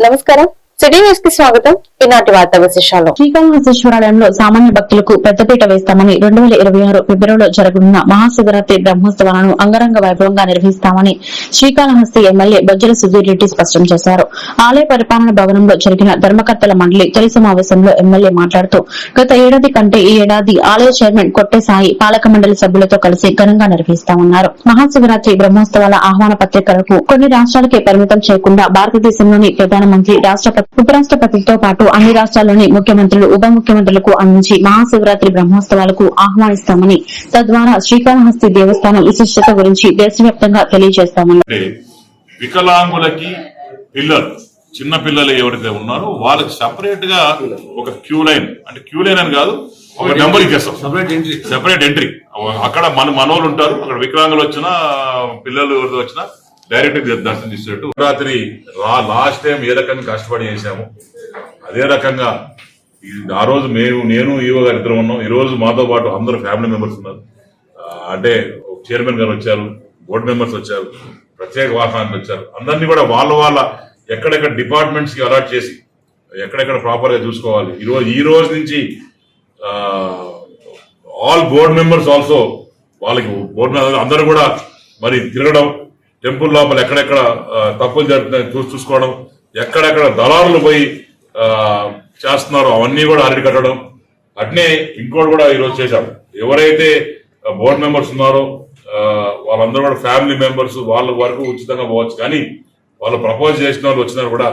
నమస్కారం. సిటీ న్యూస్కి స్వాగతం. ఈనాటి వార్తా విశేషాలు. శ్రీకాళహస్తీశ్వరాలయంలో సామాన్య భక్తులకు పెద్దపీట వేస్తామని రెండు వేల ఇరవై ఆరు ఫిబ్రవరిలో జరగనున్న మహాశివరాత్రి బ్రహ్మోత్సవాలను అంగరంగ వైభవంగా నిర్వహిస్తామని శ్రీకాళహస్తి ఎమ్మెల్యే బొజ్జల సుధీర్ రెడ్డి స్పష్టం చేశారు. ఆలయ పరిపాలన భవనంలో జరిగిన ధర్మకర్తల మండలి తొలి సమావేశంలో ఎమ్మెల్యే మాట్లాడుతూ గత ఏడాది కంటే ఈ ఏడాది ఆలయ చైర్మన్ కొట్టే సాయి పాలక మండలి సభ్యులతో కలిసి ఘనంగా నిర్వహిస్తామన్నారు. మహాశివరాత్రి బ్రహ్మోత్సవాల ఆహ్వాన పత్రికలకు కొన్ని రాష్ట్రాలకే పరిమితం చేయకుండా భారతదేశంలోని ప్రధానమంత్రి రాష్ట్రపతి ఉపరాష్ట్రపతితో పాటు అన్ని రాష్ట్రాల్లోని ముఖ్యమంత్రులు ఉప ముఖ్యమంత్రులకు అందించి మహాశివరాత్రి బ్రహ్మోత్సవాలకు ఆహ్వానిస్తామని తద్వారా శ్రీకాళహస్తి దేవస్థానం విశిష్టత గురించి దేశవ్యాప్తంగా తెలియజేస్తామన్నారు. వికలాంగులకి పిల్లలు చిన్న పిల్లలు ఎవరైతే ఉన్నారో వాళ్ళకి సపరేట్గా ఒక క్యూ లైన్ అంటే క్యూ లైన్ అని కాదు ఒక నెంబర్ ఇచ్చేస్తాం సపరేట్ ఎంట్రీ సెపరేట్ ఎంట్రీ అక్కడ మన మనోళ్ళు ఉంటారు అక్కడ వికలాంగులు వచ్చినా పిల్లలు ఎవరితో వచ్చినా డైరెక్ట్గా దర్శనం చేసినట్టు రాత్రి లాస్ట్ టైం ఏ రకంగా కష్టపడి చేశాము అదే రకంగా ఈ- ఆ రోజు మేము నేను ఈవో గారు ఇద్దరు ఉన్నాం. ఈ రోజు మాతో పాటు అందరూ ఫ్యామిలీ మెంబర్స్ ఉన్నారు. అంటే చైర్మన్ గారు వచ్చారు బోర్డు మెంబర్స్ వచ్చారు ప్రత్యేక వాహనానికి వచ్చారు. అందరినీ కూడా వాళ్ళ వాళ్ళ ఎక్కడెక్కడ డిపార్ట్మెంట్స్కి అలాట్ చేసి ఎక్కడెక్కడ ప్రాపర్గా చూసుకోవాలి. ఈ రోజు ఈ రోజు నుంచి ఆల్ బోర్డ్ మెంబర్స్ ఆల్సో వాళ్ళకి బోర్డు అందరూ కూడా మరి తిరగడం టెంపుల్ లోపల ఎక్కడెక్కడ తప్పులు జరుగుతున్నాయి చూసి చూసుకోవడం ఎక్కడెక్కడ దళారులు పోయి చేస్తున్నారో అవన్నీ కూడా అరికట్టడం అట్నే ఇంకోటి కూడా ఈరోజు చేశాం ఎవరైతే బోర్డు మెంబర్స్ ఉన్నారో వాళ్ళందరూ కూడా ఫ్యామిలీ మెంబర్స్ వాళ్ళ వరకు ఉచితంగా పోవచ్చు. కానీ వాళ్ళు ప్రపోజ్ చేసిన వాళ్ళు వచ్చినారు కూడా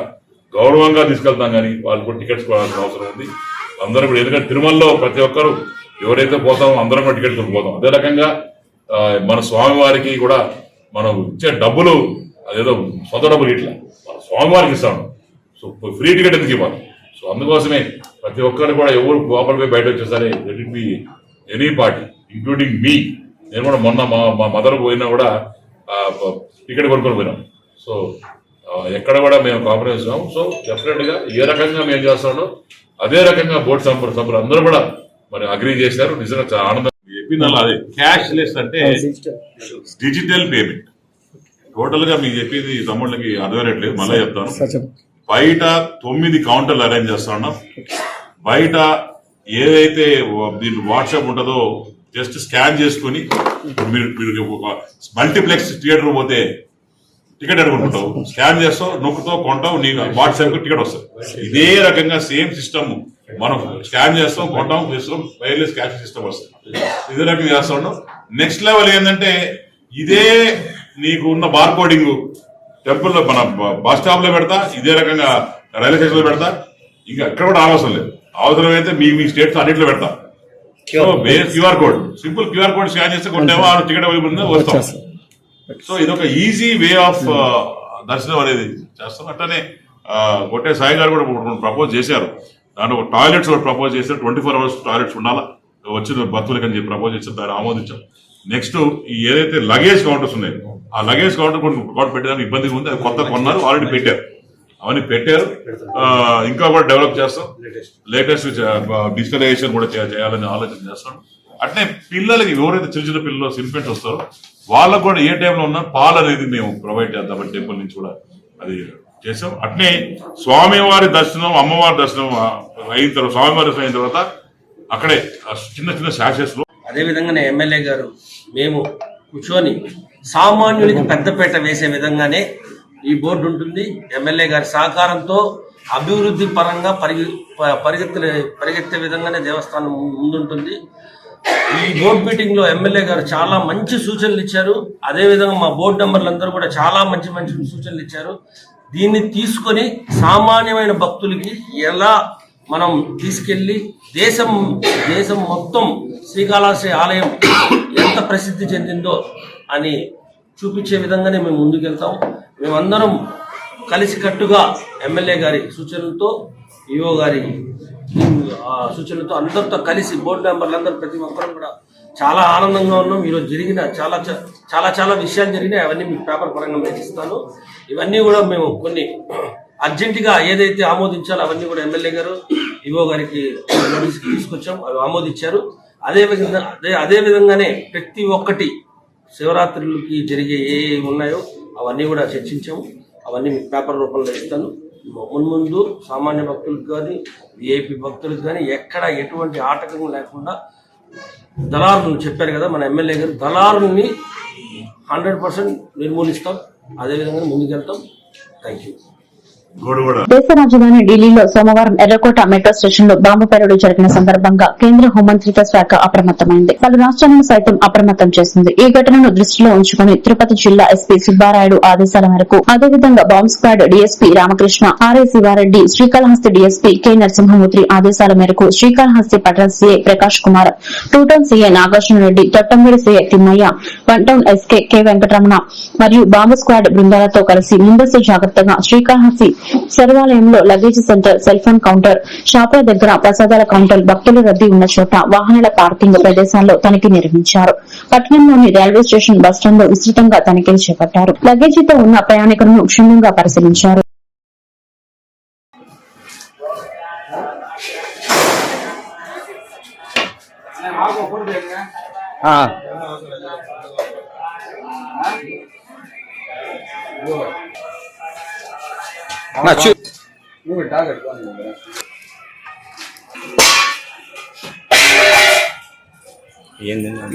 గౌరవంగా తీసుకెళ్తాం కానీ వాళ్ళు కూడా టికెట్స్ కొనాల్సిన అవసరం ఉంది. అందరూ కూడా ఎందుకంటే తిరుమలలో ప్రతి ఒక్కరు ఎవరైతే పోతామో అందరం కూడా టికెట్ పోతాం అదే రకంగా మన స్వామివారికి కూడా మనం ఇచ్చే డబ్బులు అదేదో సొంత డబ్బులు ఇట్లా. మన స్వామివారికి ఇస్తాం. సో ఫ్రీ టికెట్ ఎందుకు ఇవ్వాలి? సో అందుకోసమే ప్రతి ఒక్కరు కూడా ఎవరు లోపల పోయి బయట వచ్చేసరి let it be any party including మీ నేను కూడా మొన్న మా మా మదర్ పోయినా కూడా టికెట్ కొనుక్కొని పోయినాం. సో ఎక్కడ కూడా మేము కాంప్రమైజ్ కాము సో డెఫినెట్గా ఏ రకంగా మేము చేస్తాడో అదే రకంగా బోర్డు సభ్యులు సభ్యులు అందరూ కూడా మరి అగ్రీ చేశారు. నిజంగా చాలా ఆనందం. చెప్పిన అదే క్యాష్ లెస్ అంటే డిజిటల్ పేమెంట్ టోటల్గా మీకు చెప్పింది తమ్ముళ్ళకి అర్థమైనట్లేదు మళ్ళీ చెప్తాను. బయట తొమ్మిది కౌంటర్లు అరేంజ్ చేస్తా ఉన్నాం బయట ఏదైతే దీని వాట్సాప్ ఉంటుందో జస్ట్ స్కాన్ చేసుకొని మీరు మీరు ఒక మల్టీప్లెక్స్ థియేటర్ పోతే టికెట్ అనుకుంటావు స్కాన్ చేస్తావు నొక్కుతావు కొంటావు నీకు వాట్సాప్ టికెట్ వస్తుంది. ఇదే రకంగా సేమ్ సిస్టమ్. మనం స్కాన్ చేస్తాం కొంటాం చేస్తాం వైర్లెస్ క్యాష్ సిస్టమ్ వస్తుంది. ఇదే రకంగా చేస్తా ఉన్నాం. నెక్స్ట్ లెవెల్ ఏంటంటే ఇదే నీకు ఉన్న బార్ కోడింగ్ టెంపుల్లో మన బస్ స్టాప్లో పెడతా ఇదే రకంగా రైల్వే స్టేషన్లో పెడతా. ఇంకా ఎక్కడ కూడా అవసరం లేదు. అవసరం అయితే మీ మీ స్టేట్స్ అన్నింటిలో పెడతా. QR code simple QR code scan చేస్తే కొంటామో ఆ టికెట్ అవైలబుల్ వస్తాం. సో ఇది ఒక ఈజీ వే ఆఫ్ దర్శనం అనేది చేస్తాం. అట్లనే ఆ, కొట్టే సాయి గారు కూడా ప్రపోజ్ చేశారు. దాంట్లో టాయిలెట్స్ కూడా ప్రపోజ్ చేసిన ట్వంటీ ఫోర్ అవర్స్ టాయిలెట్స్ ఉండాలా? వచ్చిన భక్తులకి అని చెప్పి ప్రపోజ్ చేసిన దాన్ని ఆమోదించాం. నెక్స్ట్ ఏదైతే లగేజ్ కౌంటర్స్ ఉన్నాయో ఆ లగేజ్ కౌంటర్ కౌంటర్ పెట్టడానికి ఇబ్బందిగా ఉంది. అది కొత్త కొన్నారు ఆల్రెడీ పెట్టారు. అవన్నీ పెట్టారు. ఇంకా కూడా డెవలప్ చేస్తాం. లేటెస్ట్ డిజిటలైజేషన్ కూడా చేయాలని ఆలోచన చేస్తాం. అట్లే పిల్లలకి ఎవరైతే చిన్న చిన్న పిల్లలు ఇన్ఫెంట్స్ వస్తారో వాళ్ళకు కూడా ఏ టైంలో ఉన్నా పాలు అనేది మేము ప్రొవైడ్ చేద్దామని టెంపుల్ నుంచి కూడా అది చేసాం అట్నే స్వామివారి దర్శనం అమ్మవారి దర్శనం అయిన తర్వాత స్వామివారి దర్శనం అయిన తర్వాత అక్కడే చిన్న చిన్న శాషెస్లో అదేవిధంగానే ఎమ్మెల్యే గారు మేము కూర్చొని సామాన్యుడికి పెద్దపేట వేసే విధంగానే ఈ బోర్డు ఉంటుంది. ఎమ్మెల్యే గారి సహకారంతో అభివృద్ధి పరంగా పరిగె ప- పరిగెత్తే విధంగానే దేవస్థానం ము- ముందుంటుంది. ఈ బోర్డు మీటింగ్లో ఎమ్మెల్యే గారు చాలా మంచి సూచనలు ఇచ్చారు. అదేవిధంగా మా బోర్డు మెంబర్లు అందరూ కూడా చాలా మంచి మంచి సూచనలు ఇచ్చారు. దీన్ని తీసుకొని సామాన్యమైన భక్తులకి ఎలా మనం తీసుకెళ్ళి దేశం దేశం మొత్తం శ్రీకాళహస్తి ఆలయం ఎంత ప్రసిద్ధి చెందిందో అని చూపించే విధంగానే మేము ముందుకెళ్తాం. మేమందరం కలిసికట్టుగా ఎమ్మెల్యే గారి సూచనలతో ఈఓ గారి సూచనలతో అందరితో కలిసి బోర్డు మెంబర్లు అందరూ ప్రతి ఒక్కరూ కూడా చాలా ఆనందంగా ఉన్నాం. ఈరోజు జరిగిన చాలా చాలా చాలా విషయాలు జరిగినాయి. అవన్నీ మీకు పేపర్ పరంగా మీకు ఇస్తాను. ఇవన్నీ కూడా మేము కొన్ని అర్జెంటుగా ఏదైతే ఆమోదించాలో అవన్నీ కూడా ఎమ్మెల్యే గారు ఈవో గారికి నోటీస్కి తీసుకొచ్చాం. అవి ఆమోదించారు. అదే విధంగా అదే అదే విధంగానే ప్రతి ఒక్కటి శివరాత్రులకి జరిగే ఏ ఉన్నాయో అవన్నీ కూడా చర్చించాము. అవన్నీ మీకు పేపర్ రూపంలో ఇస్తాను. మున్ముందు సామాన్య భక్తులకు కానీ విఐపి భక్తులకు కానీ ఎక్కడ ఎటువంటి ఆటకం లేకుండా దళారులను చెప్పారు కదా మన ఎమ్మెల్యే గారు దళారుల్ని హండ్రెడ్ పర్సెంట్ నిర్మూలిస్తాం. అదేవిధంగా ముందుకెళ్తాం. థ్యాంక్ యూ దేశ రాజధాని ఢిల్లీలో సోమవారం ఎర్రకోట మెట్రో స్టేషన్లో బాంబు పేలుడు జరిగిన సందర్భంగా కేంద్ర హోంమంత్రిత్వ శాఖ అప్రమత్తమైంది. పలు రాష్ట్రాలను సైతం అప్రమత్తం చేసింది. ఈ ఘటనను దృష్టిలో ఉంచుకుని తిరుపతి జిల్లా ఎస్పీ సుబ్బారాయుడు ఆదేశాల మేరకు అదేవిధంగా bomb squad DSP Ramakrishna RI Sivareddy Srikalahasti DSP K Narasimhamurthy ఆదేశాల మేరకు శ్రీకాళహస్తి పట్టణ CI Prakash Kumar two town CI Nagarjuna Reddy తొట్టంగిడి CI Thimmaiah one town SK K Venkataramana మరియు బాంబు స్క్వాడ్ బృందాలతో కలిసి ముందస్తు జాగ్రత్తగా Srikalahasti సర్వాలయంలో luggage centre cell phone counter షాపుల దగ్గర ప్రసాదాల కౌంటర్ భక్తుల రద్దీ ఉన్న చోట వాహనాల పార్కింగ్ ప్రదేశాల్లో తనిఖీ నిర్వహించారు. పట్టణంలోని రైల్వే స్టేషన్ బస్టాండ్లో విస్తృతంగా తనిఖీలు చేపట్టారు. లగేజీతో ఉన్న ప్రయాణికులను క్షుణ్ణంగా పరిశీలించారు.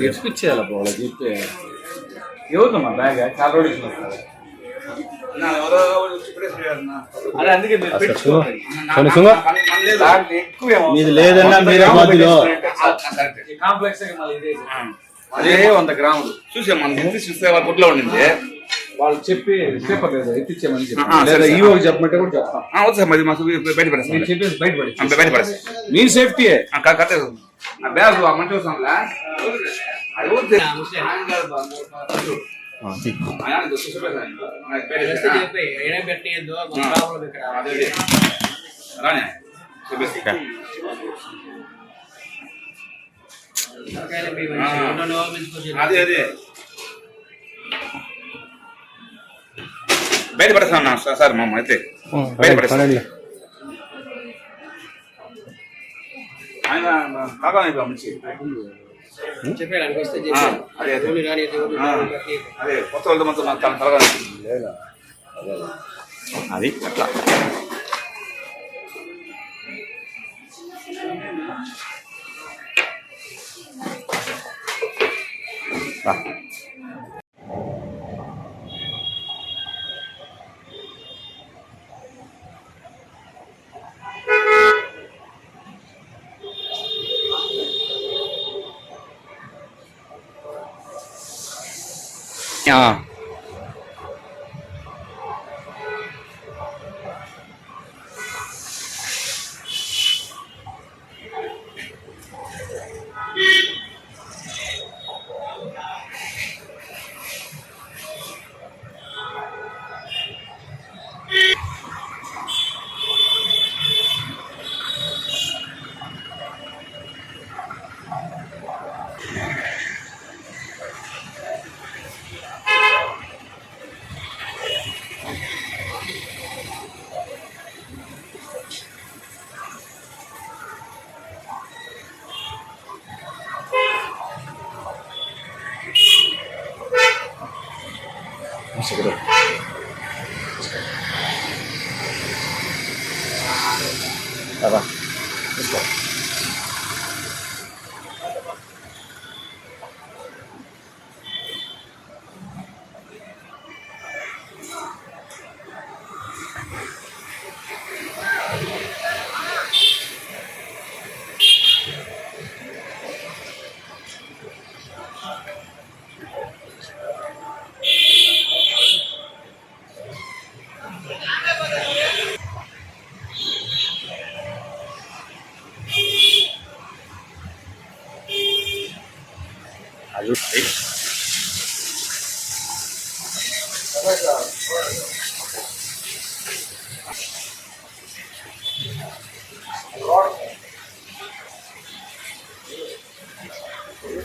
ఎక్కిచ్చేయాలి వాళ్ళకి చెప్తే ఎవరిదమ్మా బ్యాగ్ చాలా రోజులు. మీది లేదన్నా మీరే కాంప్లెక్స్ ఇదే. అదే వంద గ్రాములు. చూసే ఎంత చూస్తే వాళ్ళ గుడ్లో ఉండింది. వాళ్ళు చెప్పి పేపర్ లేదా ఎత్తిచ్చేమని చెప్పి. చెప్పమంటే కూడా చెప్తాం. ఆ, వద్దు సార్ మరి మాకు బయట మీరు పడేస్తాం. చెప్పేసి బయటపడి బయట పడేస్తాం. మీ సేఫ్టీయే. కట్టే ఆ బ్యాగ్ ఆ మంచి వస్తాంలా అది వద్దు ఆయన కాదు బయట పడేస్తాను నా సార్ సార్ మా అమ్మ అయితే బయట పడేస్తాను ఆయన కాగా మంచి ఆ, అదే అదే ఆ, అదే కొత్త వాళ్ళతో మొత్తం తన తలగా అది అట్లా Ja. Good.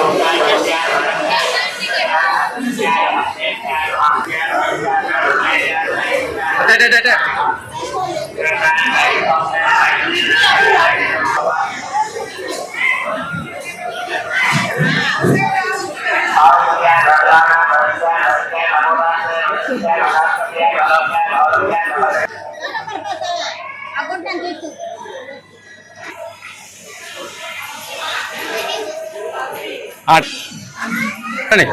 రా. ఆ.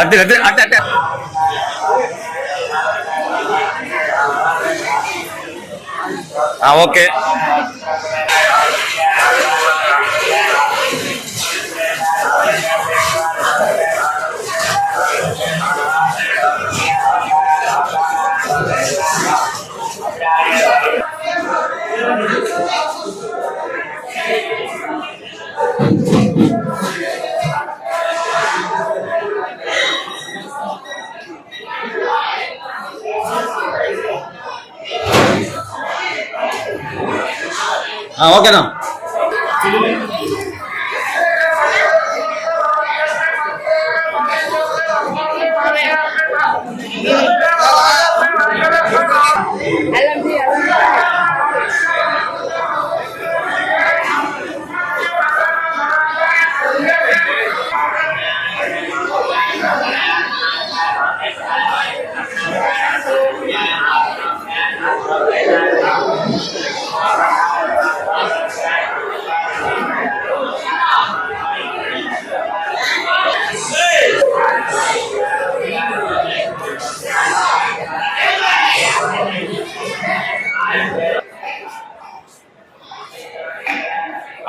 అదే అదే అదే అదే ఓకే ఓకేనా?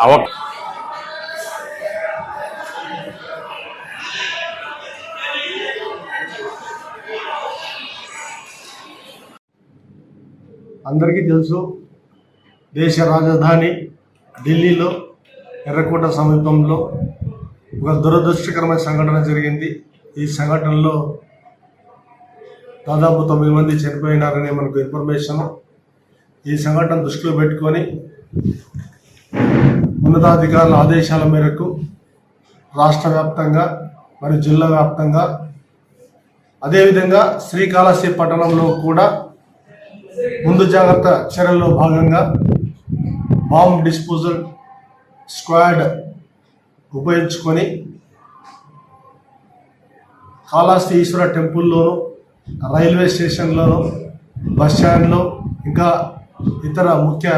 ఓకే అందరికీ తెలుసు దేశ రాజధాని ఢిల్లీలో ఎర్రకోట సమీపంలో ఒక దురదృష్టకరమైన సంఘటన జరిగింది. ఈ సంఘటనలో దాదాపు తొమ్మిది మంది చనిపోయినారని మనకు ఇన్ఫర్మేషన్. ఈ సంఘటన దృష్టిలో పెట్టుకొని ఉన్నతాధికారుల ఆదేశాల మేరకు రాష్ట్ర వ్యాప్తంగా మరియు జిల్లా వ్యాప్తంగా అదేవిధంగా శ్రీకాళహస్తి పట్టణంలో కూడా ముందు జాగ్రత్త చర్యల్లో భాగంగా బాంబ్ డిస్పోజల్ స్క్వాడ్ ఉపయోగించుకొని కాళహస్తి ఈశ్వర టెంపుల్లోనూ రైల్వే స్టేషన్లోనూ బస్ స్టాండ్లో ఇంకా ఇతర ముఖ్య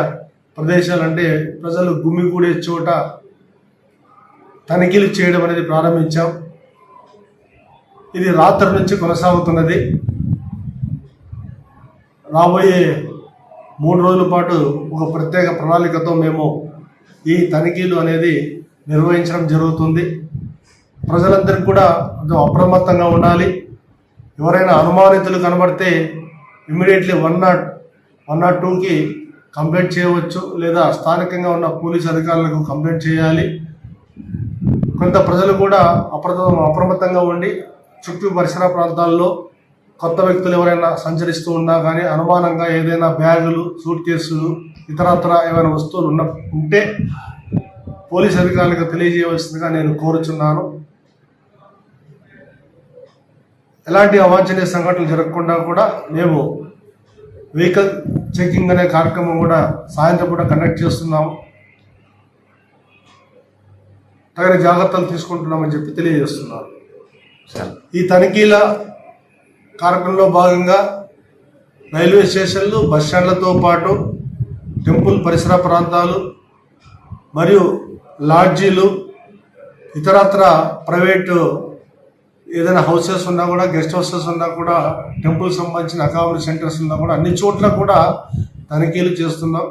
ప్రదేశాలు అంటే ప్రజలు గుమిగూడే చోట తనిఖీలు చేయడం అనేది ప్రారంభించాం. ఇది రాత్రి నుంచి కొనసాగుతున్నది. రాబోయే మూడు రోజుల పాటు ఒక ప్రత్యేక ప్రణాళికతో మేము ఈ తనిఖీలు అనేది నిర్వహించడం జరుగుతుంది. ప్రజలందరికీ కూడా కొంచెం అప్రమత్తంగా ఉండాలి. ఎవరైనా అనుమానితులు కనబడితే immediately one nought one nought టూకి కంప్లైంట్ చేయవచ్చు లేదా స్థానికంగా ఉన్న పోలీస్ అధికారులకు కంప్లైంట్ చేయాలి. కొంత ప్రజలు కూడా అప్రమ అప్రమత్తంగా ఉండి చుట్టూ పరిసర ప్రాంతాల్లో కొత్త వ్యక్తులు ఎవరైనా సంచరిస్తూ ఉన్నా కానీ అనుమానంగా ఏదైనా బ్యాగులు సూట్ కేసులు ఇతరత్ర ఏమైనా వస్తువులు ఉన్న ఉంటే పోలీస్ అధికారులకు తెలియజేయవలసిందిగా నేను కోరుచున్నాను. ఎలాంటి అవాంఛనీయ సంఘటనలు జరగకుండా కూడా మేము వెహికల్ చెకింగ్ అనే కార్యక్రమం కూడా సాయంత్రం కూడా కండక్ట్ చేస్తున్నాము. తగిన జాగ్రత్తలు తీసుకుంటున్నామని చెప్పి తెలియజేస్తున్నారు. ఈ తనిఖీల కార్యక్రమంలో భాగంగా రైల్వే స్టేషన్లు బస్ స్టాండ్లతో పాటు టెంపుల్ పరిసర ప్రాంతాలు మరియు లాడ్జీలు ఇతరత్ర ప్రైవేటు ఏదైనా హౌసెస్ ఉన్నా కూడా గెస్ట్ హౌసెస్ ఉన్నా కూడా టెంపుల్ సంబంధించిన అకామిడీ సెంటర్స్ ఉన్నా కూడా అన్ని చోట్ల కూడా తనిఖీలు చేస్తున్నాం.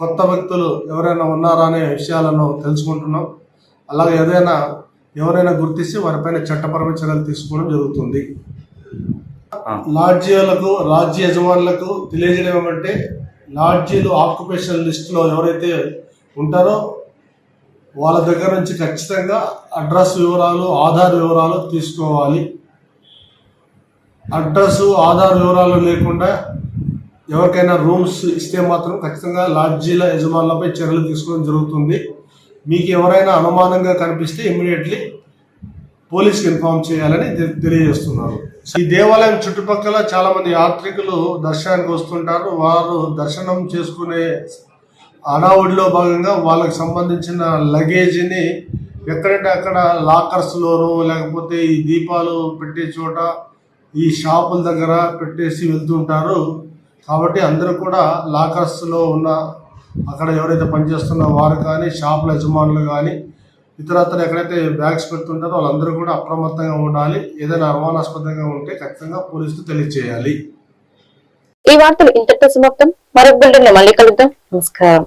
కొత్త వ్యక్తులు ఎవరైనా ఉన్నారా అనే విషయాలను తెలుసుకుంటున్నాం. అలాగే ఏదైనా ఎవరైనా గుర్తిస్తే వారిపైన చట్టపరమైన చర్యలు తీసుకోవడం జరుగుతుంది. లాడ్జీలకు లాడ్జీ యజమానులకు తెలియజేయడం ఏమంటే లాడ్జీలు ఆక్యుపేషన్ లిస్టులో ఎవరైతే ఉంటారో వాళ్ళ దగ్గర నుంచి ఖచ్చితంగా అడ్రస్ వివరాలు ఆధార్ వివరాలు తీసుకోవాలి. అడ్రస్ ఆధార్ వివరాలు లేకుండా ఎవరికైనా రూమ్స్ ఇస్తే మాత్రం ఖచ్చితంగా లాడ్జీల యజమానులపై చర్యలు తీసుకోవడం జరుగుతుంది. మీకు ఎవరైనా అనుమానంగా కనిపిస్తే ఇమ్మీడియట్లీ పోలీస్కి ఇన్ఫార్మ్ చేయాలని తె- తెలియజేస్తున్నారు. ఈ దేవాలయం చుట్టుపక్కల చాలామంది యాత్రికులు దర్శనానికి వస్తుంటారు. వారు దర్శనం చేసుకునే హడావుడిలో భాగంగా వాళ్ళకి సంబంధించిన లగేజీని ఎక్కడంటే అక్కడ లాకర్స్లోనూ లేకపోతే ఈ దీపాలు పెట్టే చోట ఈ షాపుల దగ్గర పెట్టేసి వెళ్తుంటారు కాబట్టి అందరూ కూడా లాకర్స్లో ఉన్న అక్కడ ఎవరైతే పనిచేస్తున్న వారు కానీ షాపుల యజమానులు కానీ ఇతరత్ర ఎక్కడైతే బ్యాగ్స్ పెడుతుంటారో వాళ్ళందరూ కూడా అప్రమత్తంగా ఉండాలి. ఏదైనా అనుమానాస్పదంగా ఉంటే ఖచ్చితంగా పోలీసులు తెలియజేయాలి ఈ వార్తలు ఇంతటితో సమాప్తం. మరొక బిల్డర్ మళ్ళీ కలుద్దాం. నమస్కారం.